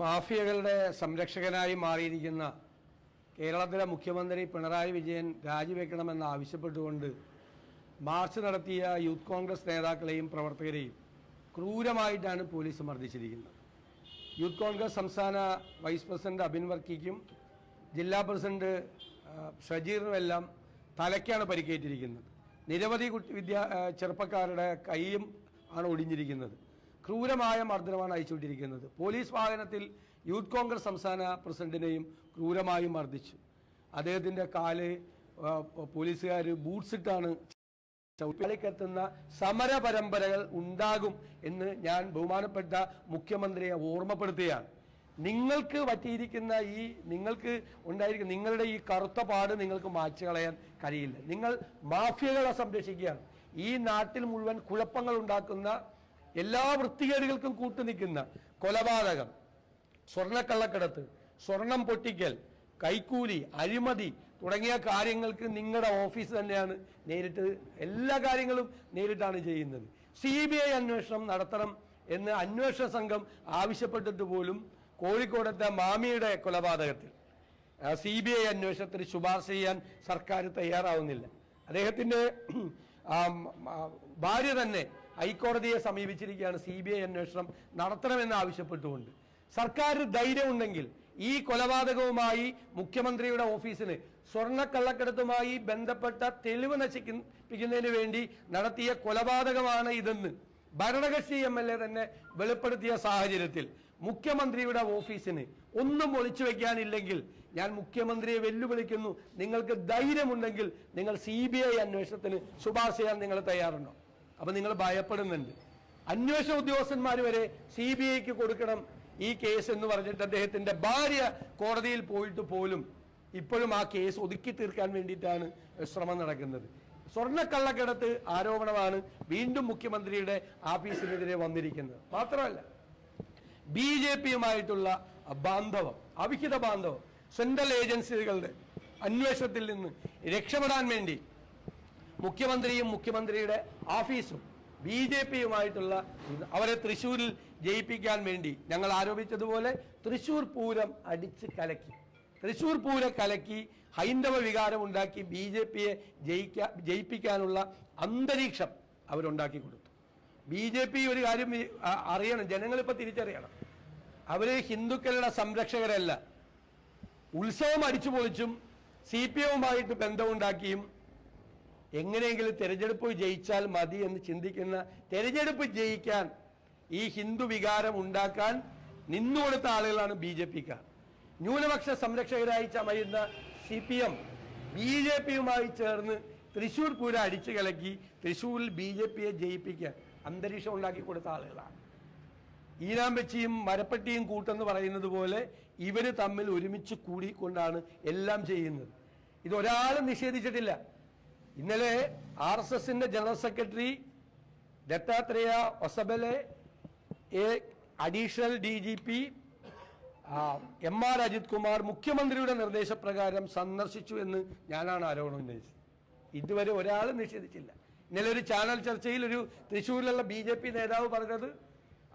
മാഫിയകളുടെ സംരക്ഷകനായി മാറിയിരിക്കുന്ന കേരളത്തിലെ മുഖ്യമന്ത്രി പിണറായി വിജയൻ രാജിവെക്കണമെന്ന് ആവശ്യപ്പെട്ടുകൊണ്ട് മാർച്ച് നടത്തിയ യൂത്ത് കോൺഗ്രസ് നേതാക്കളെയും പ്രവർത്തകരെയും ക്രൂരമായിട്ടാണ് പോലീസ് മർദ്ദിച്ചിരിക്കുന്നത്. യൂത്ത് കോൺഗ്രസ് സംസ്ഥാന വൈസ് പ്രസിഡന്റ് അബിൻ വർക്കിക്കും ജില്ലാ പ്രസിഡന്റ് ഷജീറിനുമെല്ലാം തലയ്ക്കാണ് പരിക്കേറ്റിരിക്കുന്നത്. നിരവധി കുട്ടി വിദ്യാ ചെറുപ്പക്കാരുടെ കൈയും ആണ് ഒടിഞ്ഞിരിക്കുന്നത്. ക്രൂരമായ മർദ്ദനമാണ് അയച്ചുകൊണ്ടിരിക്കുന്നത്. പോലീസ് വാഹനത്തിൽ യൂത്ത് കോൺഗ്രസ് സംസ്ഥാന പ്രസിഡന്റിനെയും ക്രൂരമായി മർദ്ദിച്ചു. അദ്ദേഹത്തിന്റെ കാൽ പോലീസുകാർ ബൂട്ട്സിട്ടാണ് ചവിട്ടിക്കെത്തുന്ന സമര പരമ്പരകൾ ഉണ്ടാകും എന്ന് ഞാൻ ബഹുമാനപ്പെട്ട മുഖ്യമന്ത്രിയെ ഓർമ്മപ്പെടുത്തുകയാണ്. നിങ്ങൾക്ക് പറ്റിയിരിക്കുന്ന ഈ നിങ്ങൾക്ക് ഉണ്ടായിരിക്കുന്ന നിങ്ങളുടെ ഈ കറുത്ത പാട് നിങ്ങൾക്ക് മാച്ചു കളയാൻ കഴിയില്ല. നിങ്ങൾ മാഫിയകളെ സംരക്ഷിക്കുകയാണ്. ഈ നാട്ടിൽ മുഴുവൻ കുഴപ്പങ്ങൾ ഉണ്ടാക്കുന്ന എല്ലാ വൃത്തികേടുകൾക്കും കൂട്ടുനിൽക്കുന്ന കൊലപാതകം സ്വർണക്കള്ളക്കടത്ത് സ്വർണം പൊട്ടിക്കൽ കൈക്കൂലി അഴിമതി തുടങ്ങിയ കാര്യങ്ങൾക്ക് നിങ്ങളുടെ ഓഫീസ് തന്നെയാണ് നേരിട്ട് എല്ലാ കാര്യങ്ങളും നേരിട്ടാണ് ചെയ്യുന്നത്. സി ബി ഐ അന്വേഷണം നടത്തണം എന്ന് അന്വേഷണ സംഘം ആവശ്യപ്പെട്ടിട്ട് പോലും കോഴിക്കോടത്തെ മാമിയുടെ കൊലപാതകത്തിൽ സി ബി ഐ അന്വേഷണത്തിന് ശുപാർശ ചെയ്യാൻ സർക്കാർ തയ്യാറാവുന്നില്ല. ആ, ഭാര്യ തന്നെ ഹൈക്കോടതിയെ സമീപിച്ചിരിക്കുകയാണ് സി ബി ഐ അന്വേഷണം നടത്തണമെന്ന് ആവശ്യപ്പെട്ടുകൊണ്ട്. സർക്കാർ ധൈര്യമുണ്ടെങ്കിൽ ഈ കൊലപാതകവുമായി മുഖ്യമന്ത്രിയുടെ ഓഫീസിന് സ്വർണക്കള്ളക്കടത്തുമായി ബന്ധപ്പെട്ട തെളിവ് നശിപ്പിക്കുന്നതിന് വേണ്ടി നടത്തിയ കൊലപാതകമാണ് ഇതെന്ന് ഭരണകക്ഷി എം എൽ എ തന്നെ വെളിപ്പെടുത്തിയ സാഹചര്യത്തിൽ മുഖ്യമന്ത്രിയുടെ ഓഫീസിന് ഒന്നും ഒളിച്ചു വെക്കാനില്ലെങ്കിൽ ഞാൻ മുഖ്യമന്ത്രിയെ വെല്ലുവിളിക്കുന്നു. നിങ്ങൾക്ക് ധൈര്യമുണ്ടെങ്കിൽ നിങ്ങൾ സി ബി ഐ അന്വേഷണത്തിന് ശുപാർശ ചെയ്യാൻ നിങ്ങൾ തയ്യാറുണ്ടോ? അപ്പൊ നിങ്ങൾ ഭയപ്പെടുന്നുണ്ട്. അന്വേഷണ ഉദ്യോഗസ്ഥന്മാർ വരെ സി ബി ഐക്ക് കൊടുക്കണം ഈ കേസ് എന്ന് പറഞ്ഞിട്ട് അദ്ദേഹത്തിന്റെ ഭാര്യ കോടതിയിൽ പോയിട്ട് പോലും ഇപ്പോഴും ആ കേസ് ഒതുക്കി തീർക്കാൻ വേണ്ടിയിട്ടാണ് ശ്രമം നടക്കുന്നത്. സ്വർണക്കള്ളക്കടത്ത് ആരോപണമാണ് വീണ്ടും മുഖ്യമന്ത്രിയുടെ ആഫീസിനെതിരെ വന്നിരിക്കുന്നത്. മാത്രമല്ല ബി ജെ പിയുമായിട്ടുള്ള ബാന്ധവം അവിഹിത ബാന്ധവം സെൻട്രൽ ഏജൻസികളുടെ അന്വേഷണത്തിൽ നിന്ന് രക്ഷപ്പെടാൻ വേണ്ടി മുഖ്യമന്ത്രിയും മുഖ്യമന്ത്രിയുടെ ഓഫീസും ബി ജെ പിയുമായിട്ടുള്ള അവരെ തൃശ്ശൂരിൽ ജയിപ്പിക്കാൻ വേണ്ടി ഞങ്ങൾ ആരോപിച്ചതുപോലെ തൃശ്ശൂർ പൂരം അടിച്ച് കലക്കി. തൃശ്ശൂർ പൂരം കലക്കി ഹൈന്ദവ വികാരം ഉണ്ടാക്കി ബി ജെ പിയെ ജയിക്കാ ജയിപ്പിക്കാനുള്ള അന്തരീക്ഷം അവരുണ്ടാക്കി കൊടുത്തു. ബി ജെ പി ഒരു കാര്യം അറിയണം ജനങ്ങളിപ്പോൾ തിരിച്ചറിയണം. അവർ ഹിന്ദുക്കളുടെ സംരക്ഷകരല്ല. ഉത്സവം അടിച്ചു പൊളിച്ചും സി പി എമ്മുമായിട്ട് ബന്ധമുണ്ടാക്കിയും എങ്ങനെയെങ്കിലും തെരഞ്ഞെടുപ്പ് ജയിച്ചാൽ മതി എന്ന് ചിന്തിക്കുന്ന തെരഞ്ഞെടുപ്പ് ജയിക്കാൻ ഈ ഹിന്ദു വികാരം ഉണ്ടാക്കാൻ നിന്നുകൊടുത്ത ആളുകളാണ് ബി ജെ പിക്കാർ. ന്യൂനപക്ഷ സംരക്ഷകരായി ചമയുന്ന C P M B J പിയുമായി ചേർന്ന് തൃശൂർ പൂര അടിച്ചു കലക്കി തൃശൂരിൽ ബി ജെ പിയെ ജയിപ്പിക്കാൻ അന്തരീക്ഷം ഉണ്ടാക്കി കൊടുത്ത ആളുകളാണ്. ഈനാമ്പച്ചിയും മരപ്പട്ടിയും കൂട്ടെന്ന് പറയുന്നത് പോലെ ഇവർ തമ്മിൽ ഒരുമിച്ച് കൂടിക്കൊണ്ടാണ് എല്ലാം ചെയ്യുന്നത്. ഇതൊരാളും നിഷേധിച്ചിട്ടില്ല. ഇന്നലെ ആർ എസ് എസിന്റെ general secretary Dattatreya Hosabale A additional D G P M R Ajith Kumar മുഖ്യമന്ത്രിയുടെ നിർദ്ദേശപ്രകാരം സന്ദർശിച്ചു എന്ന് ഞാനാണ് ആരോപണം ഉന്നയിച്ചത്. ഇതുവരെ ഒരാളും നിഷേധിച്ചില്ല. ഇന്നലെ ഒരു ചാനൽ ചർച്ചയിൽ ഒരു തൃശ്ശൂരിലുള്ള ബി ജെ പി നേതാവ് പറഞ്ഞത്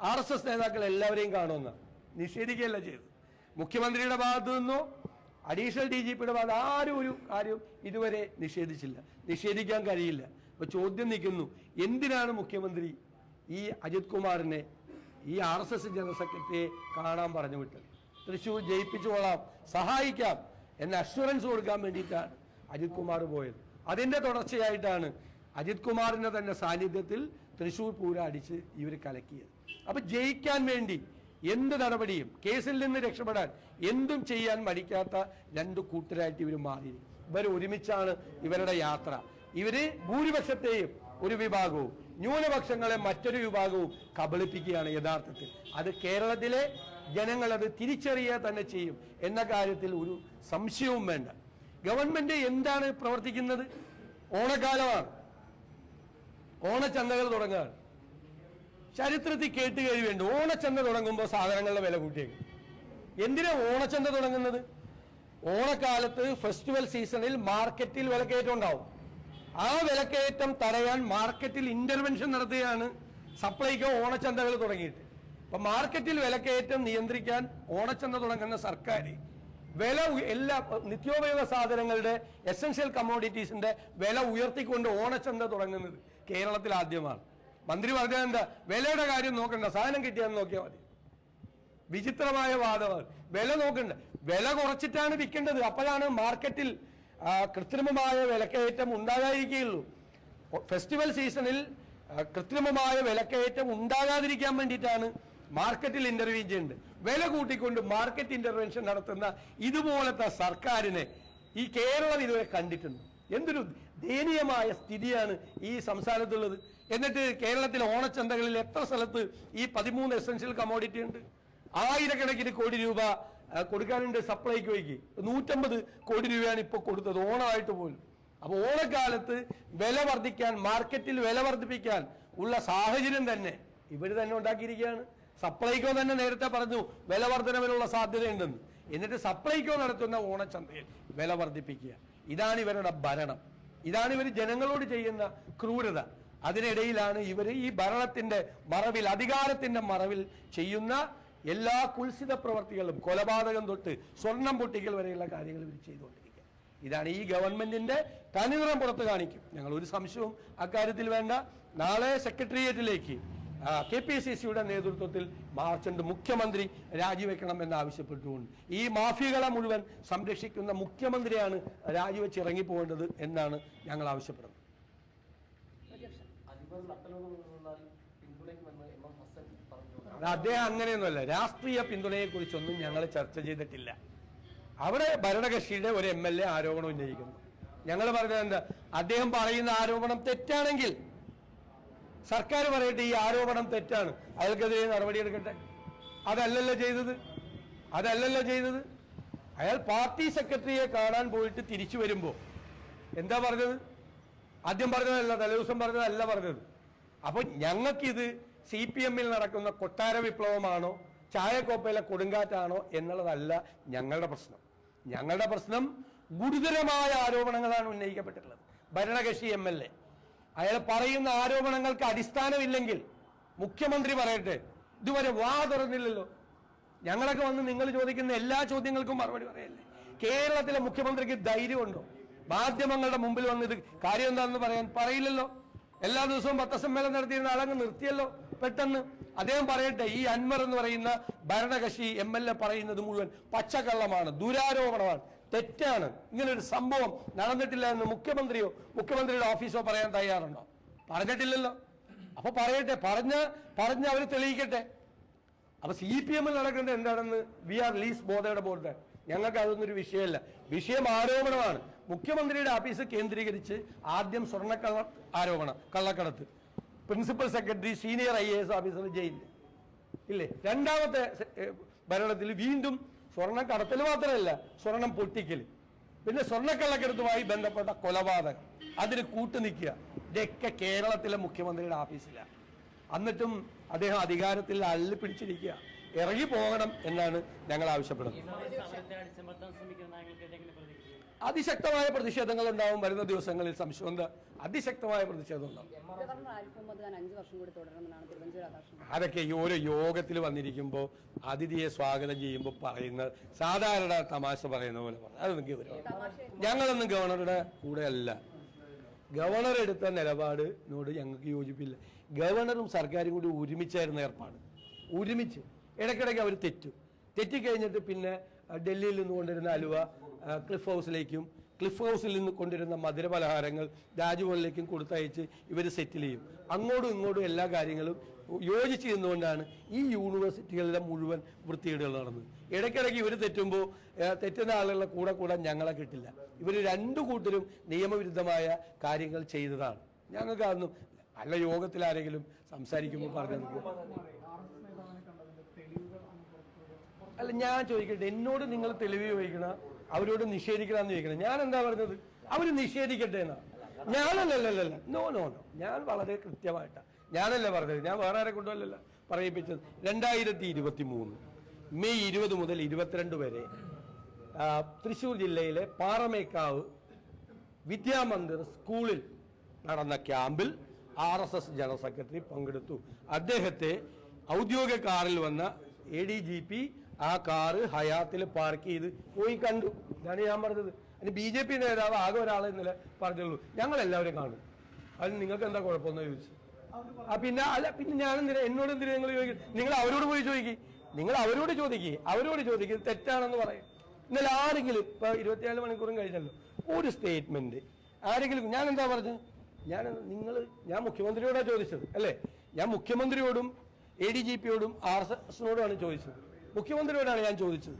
ആർ എസ് എസ് നേതാക്കൾ എല്ലാവരെയും കാണുമെന്ന് നിഷേധിക്കുകയല്ല ചെയ്തത്. മുഖ്യമന്ത്രിയുടെ ഭാഗത്തു നിന്നോ അഡീഷണൽ ഡി ജി പിയുടെ ഭാഗത്ത് ആരും ഒരു കാര്യം ഇതുവരെ നിഷേധിച്ചില്ല. നിഷേധിക്കാൻ കഴിയില്ല. അപ്പൊ ചോദ്യം നിൽക്കുന്നു എന്തിനാണ് മുഖ്യമന്ത്രി ഈ അജിത് കുമാറിനെ ഈ ആർ എസ് എസ് ജനറൽ സെക്രട്ടറിയെ കാണാൻ പറഞ്ഞു വിട്ടത്? തൃശ്ശൂർ ജയിപ്പിച്ചു കൊള്ളാം സഹായിക്കാം എന്ന അഷുറൻസ് കൊടുക്കാൻ വേണ്ടിയിട്ടാണ് അജിത് കുമാർ പോയത്. അതിന്റെ തുടർച്ചയായിട്ടാണ് അജിത് കുമാറിന്റെ തന്നെ സാന്നിധ്യത്തിൽ തൃശ്ശൂർ പൂരം അടിച്ച് ഇവർ കലക്കിയത്. അപ്പൊ ജയിക്കാൻ വേണ്ടി എന്ത് നടപടിയും കേസിൽ നിന്ന് രക്ഷപ്പെടാൻ എന്തും ചെയ്യാൻ മടിക്കാത്ത രണ്ട് കൂട്ടരായിട്ട് ഇവർ മാറി. ഇവർ ഒരുമിച്ചാണ് ഇവരുടെ യാത്ര. ഇവർ ഭൂരിപക്ഷത്തെയും ഒരു വിഭാഗവും ന്യൂനപക്ഷങ്ങളെ മറ്റൊരു വിഭാഗവും കബളിപ്പിക്കുകയാണ് യഥാർത്ഥത്തിൽ. അത് കേരളത്തിലെ ജനങ്ങൾ അത് തിരിച്ചറിയുക തന്നെ ചെയ്യും എന്ന കാര്യത്തിൽ ഒരു സംശയവും വേണ്ട. ഗവൺമെന്റ് എന്താണ് പ്രവർത്തിക്കുന്നത്? ഓണക്കാലമാണ്. ഓണച്ചന്തകൾ തുടങ്ങുകയാണ്. ചരിത്രത്തിൽ കേട്ട് കഴിവേണ്ട ഓണച്ചന്ത തുടങ്ങുമ്പോൾ സാധനങ്ങളുടെ വില കൂട്ടിയേക്കും. എന്തിനാ ഓണച്ചന്ത തുടങ്ങുന്നത്? ഓണക്കാലത്ത് ഫെസ്റ്റിവൽ സീസണിൽ മാർക്കറ്റിൽ വിലക്കയറ്റം ഉണ്ടാവും ആ വിലക്കയറ്റം തടയാൻ മാർക്കറ്റിൽ ഇന്റർവെൻഷൻ നടത്തുകയാണ് സപ്ലൈക്കോ ഓണച്ചന്തകൾ തുടങ്ങിയിട്ട്. അപ്പൊ മാർക്കറ്റിൽ വിലക്കയറ്റം നിയന്ത്രിക്കാൻ ഓണച്ചന്ത തുടങ്ങുന്ന സർക്കാർ വില എല്ലാ നിത്യോപയോഗ സാധനങ്ങളുടെ എസൻഷ്യൽ കമ്മോഡിറ്റീസിന്റെ വില ഉയർത്തിക്കൊണ്ട് ഓണച്ചന്ത തുടങ്ങുന്നത് കേരളത്തിൽ ആദ്യമാണ്. മന്ത്രി പറഞ്ഞത് എന്താ? വിലയുടെ കാര്യം നോക്കണ്ട. സാധനം കിട്ടിയാന്ന് നോക്കിയാൽ മതി. വിചിത്രമായ വാദമാണ് വില നോക്കണ്ട. വില കുറച്ചിട്ടാണ് വിൽക്കേണ്ടത്. അപ്പോഴാണ് മാർക്കറ്റിൽ കൃത്രിമമായ വിലക്കയറ്റം ഉണ്ടാകാതിരിക്കുകയുള്ളൂ. ഫെസ്റ്റിവൽ സീസണിൽ കൃത്രിമമായ വിലക്കയറ്റം ഉണ്ടാകാതിരിക്കാൻ വേണ്ടിയിട്ടാണ് മാർക്കറ്റിൽ ഇന്റർവ്യൂ ചെയ്യേണ്ടത് വില കൂട്ടിക്കൊണ്ട് മാർക്കറ്റ് ഇന്റർവെൻഷൻ നടത്തുന്ന ഇതുപോലത്തെ സർക്കാരിനെ ഈ കേരളം ഇതുവരെ കണ്ടിട്ടുണ്ട്. എന്തൊരു ദയനീയമായ സ്ഥിതിയാണ് ഈ സംസ്ഥാനത്തുള്ളത്. എന്നിട്ട് കേരളത്തിലെ ഓണച്ചന്തകളിൽ എത്ര സ്ഥലത്ത് ഈ പതിമൂന്ന് എസെൻഷ്യൽ കമോഡിറ്റി ഉണ്ട്? ആയിരക്കണക്കിന് കോടി രൂപ കൊടുക്കാനുണ്ട് സപ്ലൈക്ക് വയ്ക്ക് നൂറ്റമ്പത് കോടി രൂപയാണ് ഇപ്പോൾ കൊടുത്തത് ഓണമായിട്ട് പോലും. അപ്പോൾ ഓണക്കാലത്ത് വില വർദ്ധിക്കാൻ മാർക്കറ്റിൽ വില വർദ്ധിപ്പിക്കാൻ ഉള്ള സാഹചര്യം തന്നെ ഇവർ തന്നെ ഉണ്ടാക്കിയിരിക്കുകയാണ്. സപ്ലൈകോ തന്നെ നേരത്തെ പറഞ്ഞു വില വർധനവിനുള്ള സാധ്യതയുണ്ടെന്ന്. എന്നിട്ട് സപ്ലൈകോ നടത്തുന്ന ഓണച്ചന്തയിൽ വില വർദ്ധിപ്പിക്കുക. ഇതാണ് ഇവരുടെ ഭരണം. ഇതാണ് ഇവർ ജനങ്ങളോട് ചെയ്യുന്ന ക്രൂരത. അതിനിടയിലാണ് ഇവർ ഈ ഭരണത്തിന്റെ മറവിൽ അധികാരത്തിന്റെ മറവിൽ ചെയ്യുന്ന എല്ലാ കുൽസിത പ്രവർത്തികളും കൊലപാതകം തൊട്ട് സ്വർണം പൊട്ടിക്കൽ വരെയുള്ള കാര്യങ്ങൾ ഇവർ ചെയ്തുകൊണ്ടിരിക്കുക ഇതാണ് ഈ ഗവൺമെന്റിന്റെ തനിനിറം പുറത്ത് കാണിക്കും. ഞങ്ങൾ ഒരു സംശയവും അക്കാര്യത്തിൽ വേണ്ട. നാളെ സെക്രട്ടേറിയറ്റിലേക്ക് കെ പി സി സിയുടെ നേതൃത്വത്തിൽ മാർച്ചുണ്ട് മുഖ്യമന്ത്രി രാജിവെക്കണം എന്നാവശ്യപ്പെട്ടുകൊണ്ട് ഈ മാഫിയകളെ മുഴുവൻ സംരക്ഷിക്കുന്ന മുഖ്യമന്ത്രിയാണ് രാജിവെച്ച് ഇറങ്ങിപ്പോകേണ്ടത് എന്നാണ് ഞങ്ങൾ ആവശ്യപ്പെടുന്നത് അൻവർ നട്ടലോട് നിന്നാൽ പിന്തുണയ്ക്കുമെന്ന് എം എം ഹസൻ പറഞ്ഞു അത് അദ്ദേഹം അങ്ങനെയൊന്നുമല്ല രാഷ്ട്രീയ പിന്തുണയെ കുറിച്ചൊന്നും ഞങ്ങൾ ചർച്ച ചെയ്തിട്ടില്ല. അവിടെ ഭരണകക്ഷിയുടെ ഒരു എം എൽ എ ആരോപണം ഉന്നയിക്കുന്നു. ഞങ്ങൾ പറഞ്ഞത് എന്താ അദ്ദേഹം പറയുന്ന ആരോപണം തെറ്റാണെങ്കിൽ സർക്കാർ പറയട്ടെ ഈ ആരോപണം തെറ്റാണ്. അയാൾക്കെതിരെ നടപടിയെടുക്കട്ടെ അതല്ലല്ലോ ചെയ്തത്. അതല്ലല്ലോ ചെയ്തത്. അയാൾ പാർട്ടി സെക്രട്ടറിയെ കാണാൻ പോയിട്ട് തിരിച്ചു വരുമ്പോൾ എന്താ പറഞ്ഞത്? ആദ്യം പറഞ്ഞതല്ല തലേദിവസം പറഞ്ഞതല്ല പറഞ്ഞത്. അപ്പൊ ഞങ്ങൾക്കിത് സി പി എമ്മിൽ നടക്കുന്ന കൊട്ടാര വിപ്ലവമാണോ ചായക്കോപ്പയിലെ കൊടുങ്കാറ്റാണോ എന്നുള്ളതല്ല ഞങ്ങളുടെ പ്രശ്നം. ഞങ്ങളുടെ പ്രശ്നം ഗുരുതരമായ ആരോപണങ്ങളാണ് ഉന്നയിക്കപ്പെട്ടിട്ടുള്ളത്. ഭരണകക്ഷി എം എൽ എ. അയാൾ പറയുന്ന ആരോപണങ്ങൾക്ക് അടിസ്ഥാനമില്ലെങ്കിൽ മുഖ്യമന്ത്രി പറയട്ടെ ഇതുവരെ വാ തുറന്നില്ലല്ലോ. ഞങ്ങളൊക്കെ വന്ന് നിങ്ങൾ ചോദിക്കുന്ന എല്ലാ ചോദ്യങ്ങൾക്കും മറുപടി പറയല്ലേ? കേരളത്തിലെ മുഖ്യമന്ത്രിക്ക് ധൈര്യമുണ്ടോ? മാധ്യമങ്ങളുടെ മുമ്പിൽ വന്നിട്ട് കാര്യം എന്താണെന്ന് പറയാൻ പറയില്ലല്ലോ. എല്ലാ ദിവസവും പത്രസമ്മേളനം നടത്തിയിരുന്ന ആളങ്ങ് നിർത്തിയല്ലോ പെട്ടെന്ന്. അദ്ദേഹം പറയട്ടെ ഈ അൻവർ എന്ന് പറയുന്ന ഭരണകക്ഷി എം എൽ എ പറയുന്നത് മുഴുവൻ പച്ചക്കള്ളമാണ് ദുരാരോപണമാണ് തെറ്റാണ്. ഇങ്ങനെ ഒരു സംഭവം നടന്നിട്ടില്ല എന്ന് മുഖ്യമന്ത്രിയോ മുഖ്യമന്ത്രിയുടെ ഓഫീസോ പറയാൻ തയ്യാറുണ്ടോ? പറഞ്ഞിട്ടില്ലല്ലോ. അപ്പൊ പറയട്ടെ പറഞ്ഞ പറഞ്ഞ് അവർ തെളിയിക്കട്ടെ. അപ്പൊ സി പി എമ്മിൽ നടക്കുന്നത് എന്താണെന്ന് വി ആർ ലീസ് ബോധയുടെ ബോർഡ്. ഞങ്ങൾക്ക് അതൊന്നും ഒരു വിഷയമല്ല. വിഷയം ആരോപണമാണ്. മുഖ്യമന്ത്രിയുടെ ഓഫീസ് കേന്ദ്രീകരിച്ച് ആദ്യം സ്വർണക്കള്ള ആരോപണം കള്ളക്കടത്ത്. Principal secretary senior I A S officer ജയിലിൽ. ഇല്ലേ? രണ്ടാമത്തെ ഭരണത്തിൽ വീണ്ടും സ്വർണം കടത്തൽ മാത്രമല്ല സ്വർണം പൊട്ടിക്കൽ. പിന്നെ സ്വർണക്കള്ളക്കടത്തുമായി ബന്ധപ്പെട്ട കൊലപാതകം. അതിന് കൂട്ടുനിൽക്കുക ഇതൊക്കെ കേരളത്തിലെ മുഖ്യമന്ത്രിയുടെ ഓഫീസിലാണ് എന്നിട്ടും അദ്ദേഹം അധികാരത്തിൽ അള്ളി പിടിച്ചിരിക്കുക. ഇറങ്ങി പോകണം എന്നാണ് ഞങ്ങൾ ആവശ്യപ്പെടുന്നത്. അതിശക്തമായ പ്രതിഷേധങ്ങൾ ഉണ്ടാവും വരുന്ന ദിവസങ്ങളിൽ സംശയം എന്താ അതിശക്തമായ പ്രതിഷേധം ഉണ്ടാവും. അതൊക്കെ ഈ ഓരോ യോഗത്തിൽ വന്നിരിക്കുമ്പോൾ അതിഥിയെ സ്വാഗതം ചെയ്യുമ്പോൾ പറയുന്ന സാധാരണ തമാശ പറയുന്ന പോലെ പറഞ്ഞു അതൊന്നും ഗൗരവം ഞങ്ങളൊന്നും ഗവർണറുടെ കൂടെ അല്ല ഗവർണർ എടുത്ത നിലപാടിനോട് ഞങ്ങൾക്ക് യോജിപ്പില്ല. ഗവർണറും സർക്കാരും കൂടി ഒരുമിച്ചായിരുന്ന ഏർപ്പാട്. ഒരുമിച്ച്. ഇടയ്ക്കിടയ്ക്ക് അവർ തെറ്റു. തെറ്റിക്കഴിഞ്ഞിട്ട് പിന്നെ ഡൽഹിയിൽ നിന്ന് കൊണ്ടിരുന്ന അലുവ ക്ലിഫ് ഹൗസിലേക്കും ക്ലിഫ് ഹൗസിൽ നിന്ന് കൊണ്ടിരുന്ന മധുരപലഹാരങ്ങൾ രാജ്ഭവനിലേക്കും കൊടുത്തയച്ച് ഇവർ സെറ്റിൽ ചെയ്യും. അങ്ങോട്ടും ഇങ്ങോട്ടും എല്ലാ കാര്യങ്ങളും യോജിച്ച് നിന്നുകൊണ്ടാണ് ഈ യൂണിവേഴ്സിറ്റികളിലെ മുഴുവൻ വൃത്തികേടുകൾ നടന്നത്. ഇടയ്ക്കിടയ്ക്ക് ഇവർ തെറ്റുമ്പോൾ തെറ്റുന്ന ആളുകളുടെ കൂടെ കൂടെ ഞങ്ങളെ കിട്ടില്ല. ഇവർ രണ്ടു കൂട്ടരും നിയമവിരുദ്ധമായ കാര്യങ്ങൾ ചെയ്തതാണ്. ഞങ്ങൾക്ക് അതൊന്നും അല്ല യോഗത്തിൽ ആരെങ്കിലും സംസാരിക്കുമ്പോൾ പറഞ്ഞത് അല്ല ഞാൻ ചോദിക്കട്ടെ എന്നോട് നിങ്ങൾ തെളിവ് ചോദിക്കണ അവരോട് നിഷേധിക്കണമെന്ന് ചോദിക്കണം. ഞാൻ എന്താ പറഞ്ഞത്? അവർ നിഷേധിക്കട്ടെ എന്നാ. ഞാനല്ലല്ലല്ല നോ നോ നോ ഞാൻ വളരെ കൃത്യമായിട്ടാണ് ഞാനല്ല പറഞ്ഞത്? ഞാൻ വേറെ ആരെ കൊണ്ടുവല്ലല്ല? പറയിപ്പിച്ചത്. രണ്ടായിരത്തി ഇരുപത്തി മൂന്ന് മെയ് ഇരുപത് മുതൽ ഇരുപത്തിരണ്ട് വരെ തൃശ്ശൂർ ജില്ലയിലെ പാറമേക്കാവ് വിദ്യാമന്ദിർ സ്കൂളിൽ നടന്ന ക്യാമ്പിൽ R S S general secretary പങ്കെടുത്തു. അദ്ദേഹത്തെ ഔദ്യോഗിക കാറിൽ വന്ന എ ഡി ജി പി ആ കാറ് ഹയാത്തിൽ പാർക്ക് ചെയ്ത് പോയി കണ്ടു. ഇതാണ് ഞാൻ പറഞ്ഞത്. അതിന് ബി ജെ പി നേതാവ് ആകെ ഒരാളെ ഇന്നലെ പറഞ്ഞുള്ളൂ ഞങ്ങൾ എല്ലാവരും കാണും. അതിന് നിങ്ങൾക്ക് എന്താ കുഴപ്പമെന്ന് ചോദിച്ചു. ആ പിന്നെ അല്ല പിന്നെ ഞാൻ എന്തിനാ എന്നോട് എന്തിനാ നിങ്ങൾ ചോദിക്കും നിങ്ങൾ അവരോട് പോയി ചോദിക്കും. നിങ്ങൾ അവരോട് ചോദിക്കുക അവരോട് ചോദിക്കുക തെറ്റാണെന്ന് പറയും. ഇന്നലെ ആരെങ്കിലും ഇപ്പൊ ഇരുപത്തിനാല് മണിക്കൂറും കഴിഞ്ഞല്ലോ. ഒരു സ്റ്റേറ്റ്മെന്റ് ആരെങ്കിലും ഞാൻ എന്താ പറഞ്ഞത് ഞാൻ നിങ്ങൾ ഞാൻ മുഖ്യമന്ത്രിയോടാണ് ചോദിച്ചത് അല്ലേ? ഞാൻ മുഖ്യമന്ത്രിയോടും എ ഡി ജി പിയോടും ആർ എസ് എസിനോടുമാണ് ചോദിച്ചത്. മുഖ്യമന്ത്രിയോടാണ് ഞാൻ ചോദിച്ചത്.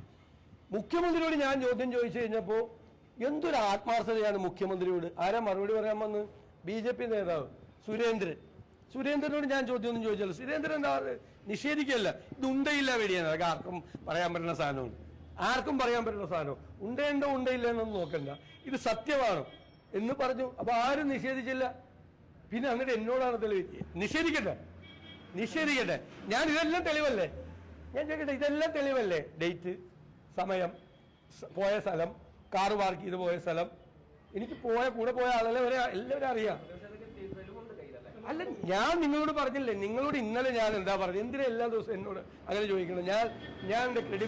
മുഖ്യമന്ത്രിയോട് ഞാൻ ചോദ്യം ചോദിച്ചു കഴിഞ്ഞപ്പോൾ എന്തൊരു ആത്മാർത്ഥതയാണ് മുഖ്യമന്ത്രിയോട്? ആരാ മറുപടി പറയാൻ വന്ന്? ബി ജെ പി നേതാവ് സുരേന്ദ്രൻ. സുരേന്ദ്രനോട് ഞാൻ ചോദ്യമൊന്നും ചോദിച്ചല്ലോ. സുരേന്ദ്രൻ എന്താ? നിഷേധിക്കല്ല ഇത് ഉണ്ടയില്ല വെടിയാണ്. അതൊക്കെ ആർക്കും പറയാൻ പറ്റുന്ന സാധനമാണ്. ആർക്കും പറയാൻ പറ്റുന്ന സാധനം ഉണ്ടയുണ്ടോ ഉണ്ടയില്ല എന്നൊന്നും നോക്കണ്ട. ഇത് സത്യമാണ് എന്ന് പറഞ്ഞു. അപ്പൊ ആരും നിഷേധിച്ചില്ല. പിന്നെ അങ്ങോട്ട് എന്നോടാണ് തെളിവ് നിഷേധിക്കട്ടെ? നിഷേധിക്കട്ടെ? ഞാൻ ഇതെല്ലാം തെളിവല്ലേ? ഞാൻ ചോദിക്കട്ടെ ഇതെല്ലാം തെളിവല്ലേ? ഡേറ്റ് സമയം പോയ സ്ഥലം കാറ് പാർക്ക് ചെയ്ത് പോയ സ്ഥലം. എനിക്ക് പോയ കൂടെ പോയ ആളെ വരെ എല്ലാവരും അറിയാം. അല്ല ഞാൻ നിങ്ങളോട് പറഞ്ഞില്ലേ നിങ്ങളോട് ഇന്നലെ ഞാൻ എന്താ പറഞ്ഞത്? എന്തിനാ എല്ലാ ദിവസവും എന്നോട് അങ്ങനെ ചോദിക്കണം ഞാൻ ഞാൻ എന്റെ ക്രെഡിറ്റ്